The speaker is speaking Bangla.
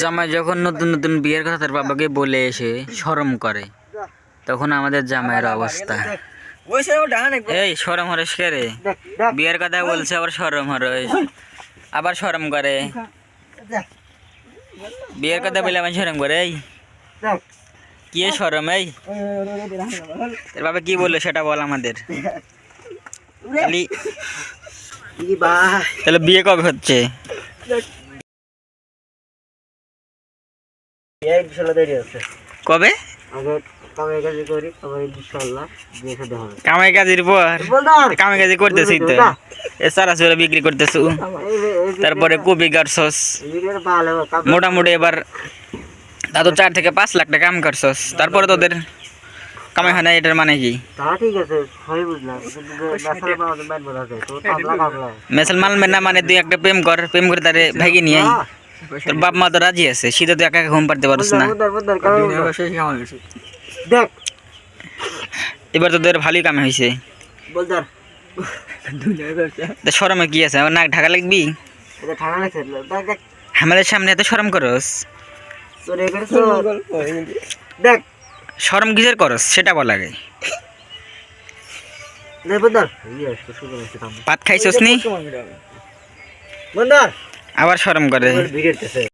জামাই যখন নতুন নতুন বিয়ের কথা তার বাবাকে বলে এসে শরম করে, তখন আমাদের জামাইয়ের অবস্থা। এই, শরম হরিস কে রে? বিয়ের কথা বলছে, আবার শরম হরিস আবার শরম করে। বিয়ের কথা বলে আমার শরম করে, এই। কি এ শরম, এই? তোর বাবা কি বলল সেটা বল আমাদের। তাহলে বিয়ে কবে হচ্ছে? হবে। কামাই কাজের পর? কামাই কাজে করতেছি তো। সারা সুরা বিক্রি করতেছু। তারপরে কপি কাম মোটামুটি এবার তা তো চার থেকে পাঁচ লাখ টাকা কাম করছস। তারপরে তোদের কামাই হয় না এটার মানে কি? মেসালা মেসলমান না মানে তুই একটা প্রেম কর প্রেম করে তারে ভাগি নিয়ে। তোর বাপ মা তো রাজি আছে শীতে তো একা একা ঘুম পারতে পারছ না। দেখ। এবার তোদের ভালোই কামে হয়েছে। বলদার তা শরমে কি আছে? আমার নাক ঢাকা লাগবি? আমাদের সামনে এত শরম করস? দেখ। শরম কিসের করস? সেটা বলা ইয়ে কাম ভাত খাইছস নি? বন্দার আবার সরম করে।